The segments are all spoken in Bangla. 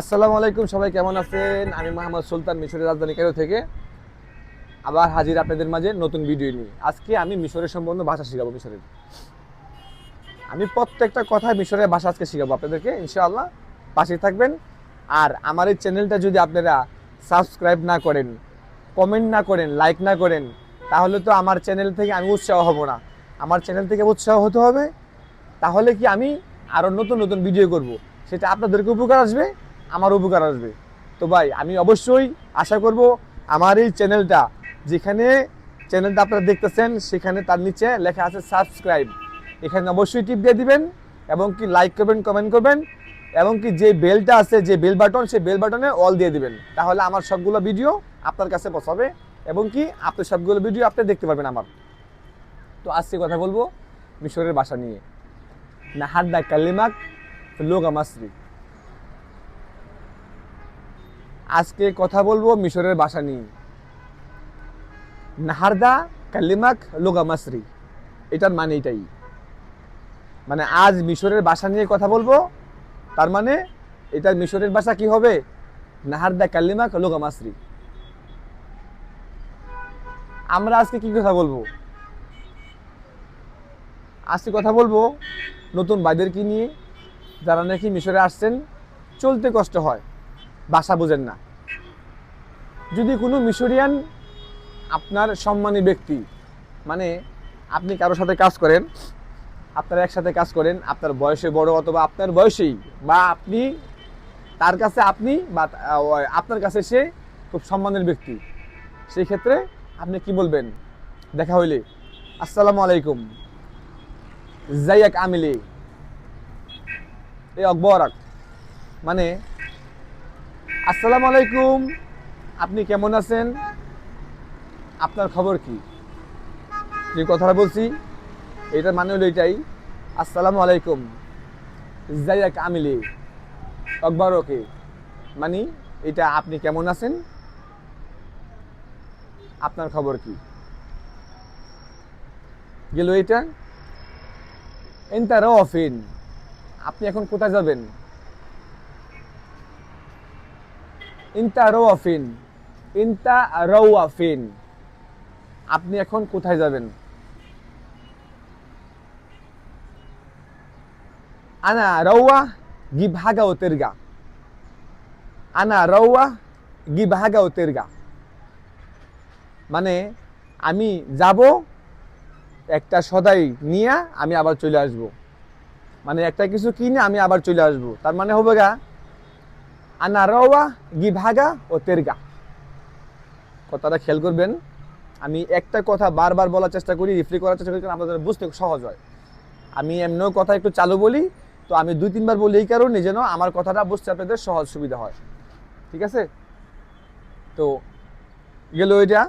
আসসালামু আলাইকুম, সবাই কেমন আছেন? আমি মোহাম্মদ সুলতান মিশরের রাজধানী কেরো থেকে। আবার হাজির আপনাদের মাঝে নতুন ভিডিও নিয়ে। আজকে আমি মিশরের সম্বন্ধে ভাষা শিখাবো মিশরের। আমি প্রত্যেকটা কথায় মিশরের ভাষা আজকে শিখাবো আপনাদেরকে, ইনশাআল্লাহ। পাশে থাকবেন। আর আমার এই চ্যানেলটা যদি আপনারা সাবস্ক্রাইব না করেন কমেন্ট না করেন লাইক না করেন, তাহলে তো আমার চ্যানেল থেকে আমি উৎসাহ হব না। আমার চ্যানেল থেকে উৎসাহ হতে হবে। তাহলে কি আমি আরও নতুন নতুন ভিডিও করব? সেটা আপনাদেরকে উপকার আসবে। আমার উপকার আসবে। তো ভাই, আমি অবশ্যই আশা করব আমার এই চ্যানেলটা, যেখানে চ্যানেলটা আপনারা দেখতেছেন, সেখানে তার নিচে লেখা আছে সাবস্ক্রাইব। এখানে অবশ্যই টিপ দিয়ে দিবেন এবং কি লাইক করবেন, কমেন্ট করবেন এবং কি যে বেলটা আছে, যে বেল বাটন, সেই বেল বাটনে অল দিয়ে দিবেন। তাহলে আমার সবগুলো ভিডিও আপনার কাছে পৌঁছাবে এবং কি আপনি সবগুলো ভিডিও আপনি দেখতে পারবেন আমার। তো আজকে কথা বলব মিশরের বাসা নিয়ে। নাহাদ্দা কালিমাক লোগা মাসরি আজকে কথা বলব মিশরের ভাষা নিয়ে। নাহারদা কালিমাক লোগা মাসরি এটার মানে এটাই। মানে আজ মিশরের ভাষা নিয়ে কথা বলব, তার মানে এটার মিশরের ভাষা কি হবে? নাহারদা কালিমাক লোগা মাসরি আমরা আজকে কি কথা বলব? আজকে কথা বলব নতুন ভাইদেরকে নিয়ে, যারা নাকি মিশরে আসছেন, চলতে কষ্ট হয়। ভাষা বোঝেন না। যদি কোনো মিশরিয়ান আপনার সম্মানী ব্যক্তি মানে আপনি কারোর সাথে কাজ করেন, আপনারা একসাথে কাজ করেন, আপনার বয়সে বড় অথবা আপনার বয়সেই, বা আপনি, তার কাছে আপনি, বা আপনার কাছে সে খুব সম্মানের ব্যক্তি, সেই ক্ষেত্রে আপনি কি বলবেন? দেখা হইলে। আসসালামু আলাইকুম। জাইয়াক আমিলি। এই অকবরাক। মানে আসসালামু আলাইকুম। আপনি কেমন আছেন? আপনার খবর কি? যে কথাটা বলছি এটার মানে হলো এটাই, আসসালামু আলাইকুম। জাইয়াক আমিলি, অকবরকে। মানে এটা আপনি কেমন আছেন? আপনার খবর কি? গেল এটা? এন্তা রফিন, আপনি এখন কোথায় যাবেন? ইন্তা রওয়াফিন আপনি এখন কোথায় যাবেন? আনা রওয়া গিভাগা ও তেরগা। আনা রওয়া গিভাগা ও তেরগা। মানে আমি যাব, একটা সদাই নিয়ে আমি আবার চলে আসব। মানে একটা কিছু কিনে আমি আবার চলে আসব। তার মানে হবে গা আনা রওয়া গিভাগা ও তেরগা। কথাটা খেয়াল করবেন, আমি একটা কথা বারবার বলার চেষ্টা করি রিফ্রি করার চেষ্টা করি, কারণ আপনাদের বুঝতে সহজ হয়। আমি এমনিও কথা একটু চালু বলি, তো আমি দুই, তিনবার বলি এই কারণে যেন আমার কথাটা বুঝতে আপনাদের সহজ সুবিধা হয়। ঠিক আছে? তো গেল এটা।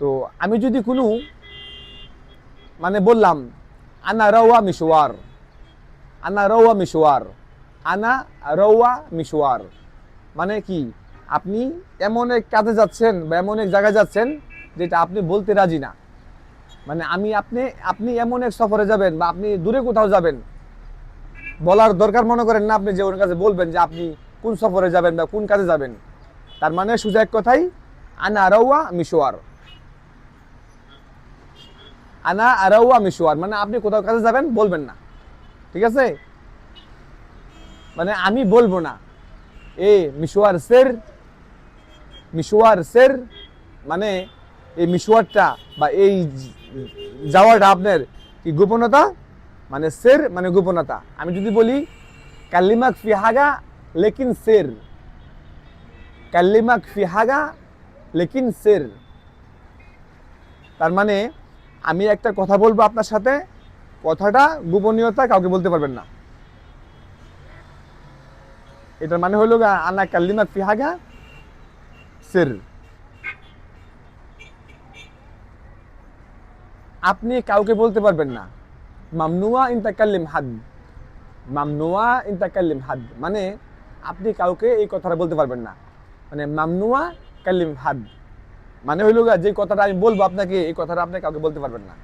তো আমি যদি কোনো মানে বললাম আনা রওয়া মিশওয়ার আনা রওয়া মিশওয়ার। আনা, রওয়া, মিশওয়ার। মানে কি? আপনি এমন এক কাজে যাচ্ছেন বা এমন এক জায়গায় যাচ্ছেন যেটা আপনি বলতে রাজি না। মানে আমি আপনি আপনি এমন এক সফরে যাবেন বা আপনি দূরে কোথাও যাবেন, বলার দরকার মনে করেন না আপনি যে ওর কাছে বলবেন যে আপনি কোন সফরে যাবেন বা কোন কাজে যাবেন। তার মানে সোজা এক কথাই, আনা, রওয়া, মিশওয়ার। আনা আরাউয়া মিশওয়ার। মানে আপনি কোথাও কাজে যাবেন, বলবেন না। ঠিক আছে? মানে আমি বলব না। এ, মিশওয়ার সের মিশওয়ার সের মানে এই মিশওয়ারটা বা এই যাওয়াটা আপনার কি গোপনতা? মানে সের মানে গোপনতা। আমি যদি বলি, কাল্লিমাক ফিহাগা লেকিন সের। কাল্লিমাক ফিহাগা লেকিন সের। তার মানে আমি একটা কথা বলব আপনার সাথে, কথাটা গোপনীয়তা কাউকে বলতে পারবেন না। এটার মানে হলো আনা কাল্লিমা ফিহাগা সের। আপনি কাউকে বলতে পারবেন না। মামনুয়া ইনতাকাল্লিম হাদ। মামনুয়া ইনতাকাল্লিম হাদ। মানে আপনি কাউকে এই কথাটা বলতে পারবেন না। মানে মামনুয়া কাল্লিম হাদ। মানে হইল যে কথাটা আমি বলব আপনাকে, এই কথাটা আপনি কাউকে বলতে পারবেন না।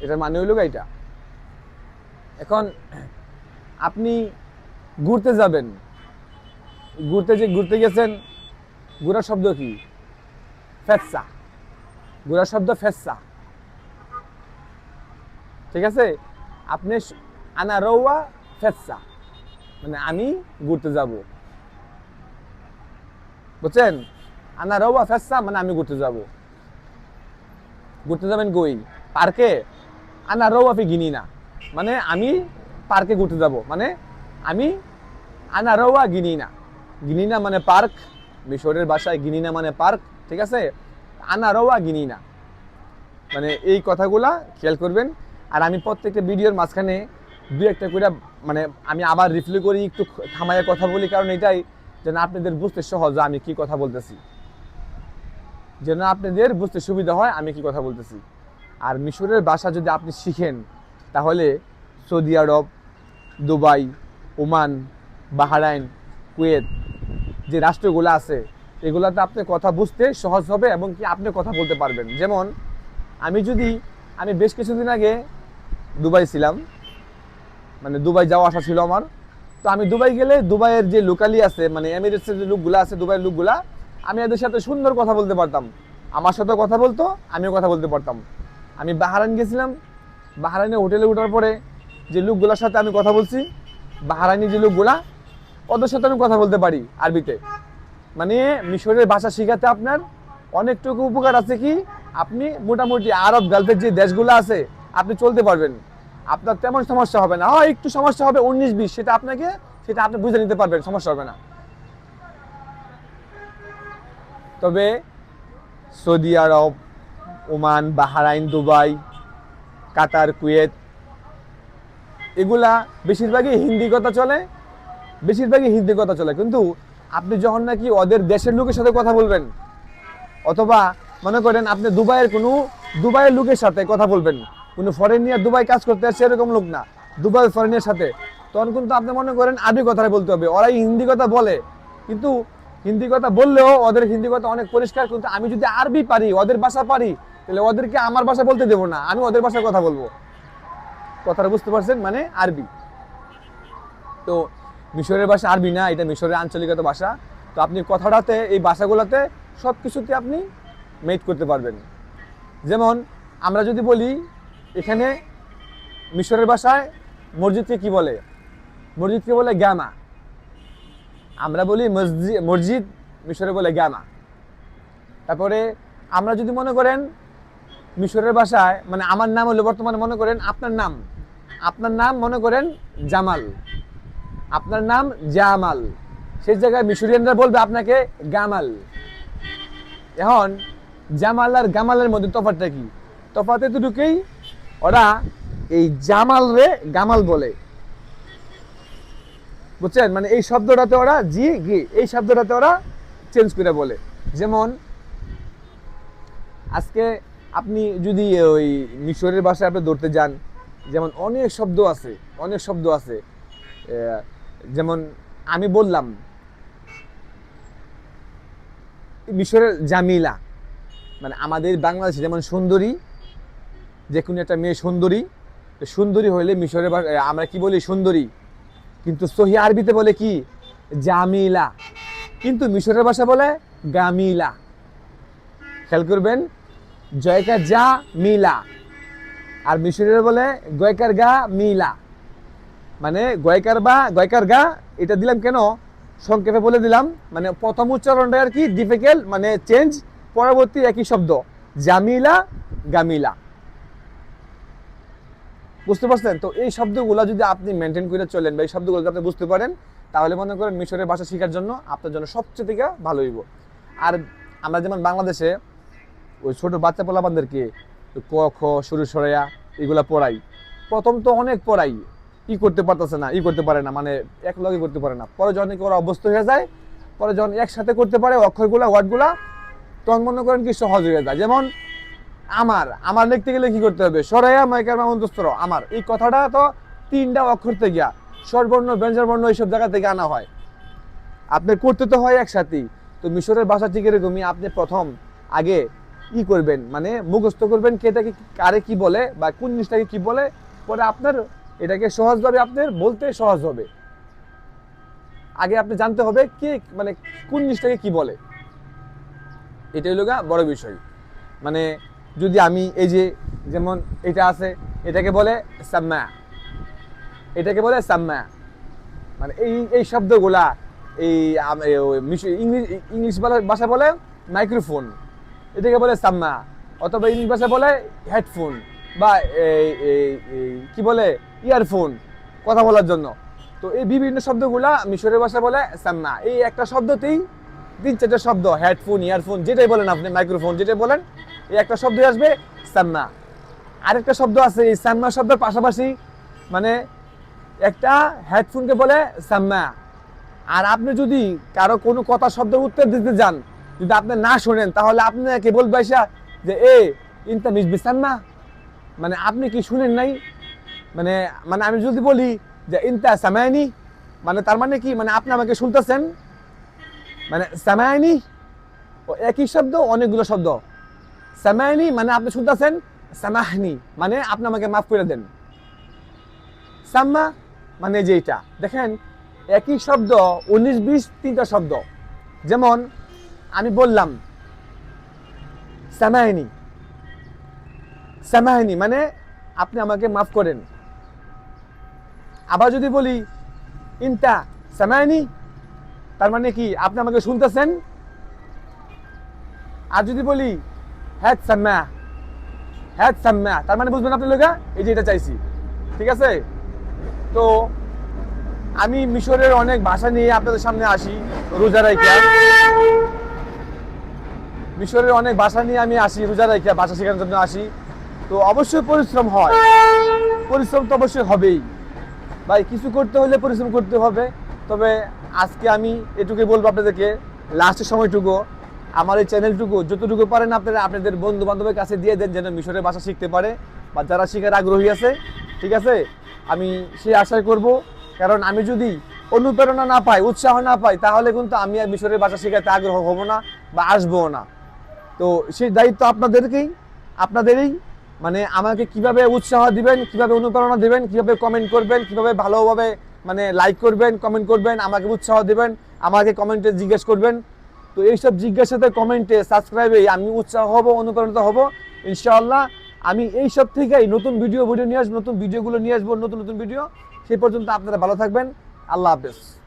এটার মানে হইল এটা। এখন আপনি ঘুরতে যাবেন। ঘুরতে যে ঘুরতে গেছেন ঘোরার শব্দ কি? ফেসা ঘোরার শব্দ ফেসা ঠিক আছে? আপনি আনা রৌয়া ফেসা মানে আমি ঘুরতে যাব। বুঝছেন? আনা রৌয়া ফেসা মানে আমি ঘুরতে যাব। ঘুরতে যাবেন কই? পার্কে? আনা রৌয়া ফি গিনি না মানে আমি পার্কে ঘুরতে যাব। মানে আমি আনা রৌয়া গিনিনা। গিনিনা মানে পার্ক, মিশরের ভাষায় গিনিনা মানে পার্ক, ঠিক আছে? আনা রৌয়া গিনিনা। মানে এই কথাগুলা খেয়াল করবেন। আর আমি প্রত্যেকটা ভিডিওর মাঝখানে দু একটা করে মানে আমি আবার রিফ্লে করি, একটু থামাইয়া কথা বলি, কারণ এটাই যেন আপনাদের বুঝতে সহজ আমি কি কথা বলতেছি। যেন আপনাদের বুঝতে সুবিধা হয় আমি কি কথা বলতেছি। আর মিশরের ভাষা যদি আপনি শিখেন, তাহলে Saudi Arab, Dubai Oman, Bahrain, Kuwait যে রাষ্ট্রগুলো আছে, এগুলাতে আপনি কথা বুঝতে সহজ হবে এবং কি আপনি কথা বলতে পারবেন। যেমন, আমি যদি, আমি বেশ কিছুদিন আগে দুবাই ছিলাম মানে দুবাই যাওয়া আসা ছিল আমার। তো আমি দুবাই গেলে দুবাইয়ের যে লোকালি আছে মানে এমিরেটসের যে লোকগুলো আছে, দুবাইয়ের লোকগুলা, আমি এদের সাথে সুন্দর কথা বলতে পারতাম। আমার সাথে কথা বলতো, আমিও কথা বলতে পারতাম। আমি বাহারাইন গেছিলাম। বাহারাইনে হোটেলে ওঠার পরে যে লোকগুলোর সাথে আমি কথা বলছি বাহারাইনি যে লোকগুলা, ওদের সাথে আমি কথা বলতে পারি আরবিতে। মানে মিশরের ভাষা শেখাতে আপনার অনেকটুকু উপকার আছে কি? আপনি মোটামুটি আরব গালফের যে দেশগুলো আছে, আপনি চলতে পারবেন। আপনার তেমন সমস্যা হবে না। একটু সমস্যা হবে উনিশ, বিশ, সেটা আপনাকে, সেটা আপনি বুঝে নিতে পারবেন, সমস্যা হবে না। তবে Saudi Arab, Oman, Bahrain, Dubai, Qatar, Kuwait এগুলা বেশিরভাগই হিন্দি কথা চলে, বেশিরভাগই হিন্দি কথা চলে। কিন্তু আপনি যখন নাকি ওদের দেশের লোকের সাথে কথা বলবেন, অথবা মনে করেন আপনি দুবাইয়ের কোনো দুবাইয়ের লোকের সাথে কথা বলবেন, কোনো ফরেনিয়ার দুবাই কাজ করতে আসছে এরকম লোক না, দুবাই ফরেনিয়ার সাথে, তখন কিন্তু আপনি মনে করেন আরবি কথাই বলতে হবে। ওরাই হিন্দি কথা বলে, কিন্তু হিন্দি কথা বললেও ওদের হিন্দি কথা অনেক পরিষ্কার, কিন্তু আমি যদি আরবি পারি, ওদের ভাষা পারি, তাহলে ওদেরকে আমার ভাষা বলতে দেবো না, আমি ওদের ভাষায় কথা বলব। কথাটা বুঝতে পারছেন? মানে আরবি। তো মিশরের ভাষা আরবি না, এটা মিশরের আঞ্চলিকতা ভাষা। তো আপনি কথাটাতে, এই ভাষাগুলোতে সব কিছুতে আপনি মেট করতে পারবেন। যেমন, আমরা যদি বলি, এখানে মিশরের ভাষায় মসজিদকে কি বলে? মসজিদকে বলে গ্যামা। আমরা বলি মসজিদ মসজিদ, মিশরে বলে গ্যামা। তারপরে আমরা যদি মনে করেন মিশরের ভাষায় মানে আমার নাম হলো বর্তমানে মনে করেন আপনার নাম। আপনার নাম মনে করেন জামাল। আপনার নাম জামাল। সেই জায়গায় মিশরিয়ানরা বলবে আপনাকে গামাল। এখন, জামাল আর গামালের মধ্যে তফাতটা কি? তফাৎ এতটুকুই, ওরা এই জামাল রে গামাল বলে। বুঝছেন? মানে এই শব্দটাতে ওরা জি গি এই শব্দটাতে ওরা চেঞ্জ করে বলে। যেমন, আজকে আপনি যদি ওই মিশরের ভাষায় আপনি ধরতে যান, যেমন অনেক শব্দ আছে, অনেক শব্দ আছে যেমন আমি বললাম, মিশরের জামিলা মানে আমাদের বাংলাদেশে যেমন সুন্দরী যে কোনো একটা মেয়ে সুন্দরী সুন্দরী হইলে মিশরের আমরা কি বলি সুন্দরী? কিন্তু সহি আরবিতে বলে কি? জামিলা। কিন্তু মিশরের ভাষা বলে গামিলা। খেয়াল করবেন জয়কার যা মিলা। আর মিশরের বলে গয়কার গা মিলা। মানে গয়কার বা গয়কার গা, এটা দিলাম কেন? সংক্ষেপে বলে দিলাম মানে প্রথম উচ্চারণটা আর কি ডিফিকাল্ট মানে চেঞ্জ পরবর্তী একই শব্দ। জামিলা গামিলা বুঝতে পারছেন? তো এই শব্দগুলো যদি আপনি মেনটেন করে চলেন বা এই শব্দগুলো আপনি বুঝতে পারেন, তাহলে মনে করেন মিশরের ভাষা শেখার জন্য আপনার জন্য সবচেয়ে থেকে ভালো হইব। আর আমরা যেমন বাংলাদেশে ওই ছোট বাচ্চা পোলাপানদেরকে ক, খ, সরু, সরাইয়া এগুলা পড়াই। প্রথম তো অনেক পড়াই। ই করতে পারতেছে না, ই করতে পারে না মানে এক লগে করতে পারে না। পরে যখন ওরা অভ্যস্ত হয়ে যায়, পরে যখন একসাথে করতে পারে, অক্ষরগুলা, ওয়ার্ডগুলা, তখন মনে করেন কি সহজ হয়ে যায়। যেমন আমার আমার লিখতে গেলে কি করতে হবে? সরাইয়া মাইকার মামন্তস্তর আমার। এই কথাটা তো তিনটা অক্ষর থেকে গিয়া, স্বরবর্ণ, ব্যঞ্জনবর্ণ এইসব জায়গা থেকে আনা হয়। আপনি করতে তো হয় একসাথেই। তো মিশরের ভাষা ঠিক এরকমই আপনি প্রথম, আগে ই করবেন মানে মুখস্থ করবেন কে তাকে কারে কি বলে বা কোন জিনিসটাকে কি বলে, পরে আপনার এটাকে সহজভাবে আপনার বলতে সহজ হবে। আগে আপনি জানতে হবে কে মানে কোন জিনিসটাকে কি বলে। এটাই হলো বড় বিষয়। মানে যদি আমি এই যে যেমন এটা আছে, এটাকে বলে সাম্মা। এটাকে বলে সাম্মা। মানে এই এই শব্দগুলা এই ইংলিশ ইংলিশ ভাষা বলে মাইক্রোফোন। এটাকে বলে সাম্মা, অথবা ইংলিশ ভাষা বলে হেডফোন বা কি বলে, ইয়ারফোন, কথা বলার জন্য। তো এই বিভিন্ন শব্দগুলা মিশরের ভাষা বলে সাম্মা। এই একটা শব্দতেই তিন চারটা শব্দ, হেডফোন, ইয়ারফোন, যেটাই বলেন আপনি, মাইক্রোফোন, যেটাই বলেন, এই একটা শব্দই আসবে সাম্মা। আরেকটা শব্দ আছে, এই সাম্মা শব্দের পাশাপাশি মানে একটা হেডফোনকে বলে সাম্মা। আর আপনি যদি কারও কোনো কথা শব্দ উত্তর দিতে যান যদি আপনি না শোনেন, তাহলে আপনাকে বলবে আইসা যে, এ, ইনতা মিসবি সাম্মা মানে আপনি কি শুনেন নাই? মানে মানে আমি যদি বলি যে, ইনতা সামায়নি মানে তার মানে কি? মানে আপনি আমাকে শুনতেছেন? মানে সামায়নি ও একই শব্দ, অনেকগুলো শব্দ। সামায়নি মানে আপনি শুনতেছেন? সামাহনি মানে আপনি আমাকে মাফ করে দেন। সাম্মা মানে যে এটা। দেখেন, একই শব্দ, উনিশ বিশ তিনটা শব্দ। যেমন আমি বললাম সামায়নি সামায়নি মানে আপনি আমাকে মাফ করেন। আবার যদি বলি, ইনতা সামায়নি তার মানে কি, আপনি আমাকে শুনতেছেন? আর যদি বলি হ্যাঁ সাম্মা হ্যাঁ সাম্মা, তার মানে বুঝবেন আপনি লোকা, এই যে এটা চাইছি। ঠিক আছে? তো আমি মিশরের অনেক ভাষা নিয়ে আপনাদের সামনে আসি, রোজা রাইকা মিশরের অনেক বাসা নিয়ে আমি আসি, রোজা রাইকা বাসা শেখানোর জন্য আসি। তো অবশ্যই পরিশ্রম হয়। পরিশ্রম তো অবশ্যই হবেই। ভাই, কিছু করতে হলে পরিশ্রম করতে হবে। তবে আজকে আমি এটুকুই বলব আপনাদেরকে লাস্টের সময়টুকু, আমার এই চ্যানেলটুকু যতটুকু পারেন আপনারা আপনাদের বন্ধু বান্ধবের কাছে দিয়ে দেন যেন মিশরের ভাষা শিখতে পারে বা যারা শেখার আগ্রহী আছে, ঠিক আছে? আমি সেই আশাই করব, কারণ আমি যদি অনুপ্রেরণা না পাই, উৎসাহ না পাই, তাহলে কিন্তু আমি আর মিশরের ভাষা শেখাতে আগ্রহ হব না বা আসব না। তো সেই দায়িত্ব আপনাদেরকেই, আপনাদেরই মানে আমাকে কীভাবে উৎসাহ দিবেন, কীভাবে অনুপ্রেরণা দিবেন, কীভাবে কমেন্ট করবেন, কীভাবে ভালোভাবে মানে লাইক করবেন কমেন্ট করবেন, আমাকে উৎসাহ দিবেন, আমাকে কমেন্টে জিজ্ঞেস করবেন। তো এইসব জিজ্ঞাসাতে কমেন্টে সাবস্ক্রাইবে আমি উৎসাহ হব, অনুপ্রাণিত হব, ইনশাআল্লাহ। আমি এইসব থেকেই নতুন ভিডিও ভিডিও নিয়ে আসব, নতুন ভিডিওগুলো নিয়ে আসব, নতুন নতুন ভিডিও সেই পর্যন্ত আপনারা ভালো থাকবেন। আল্লাহ হাফেজ।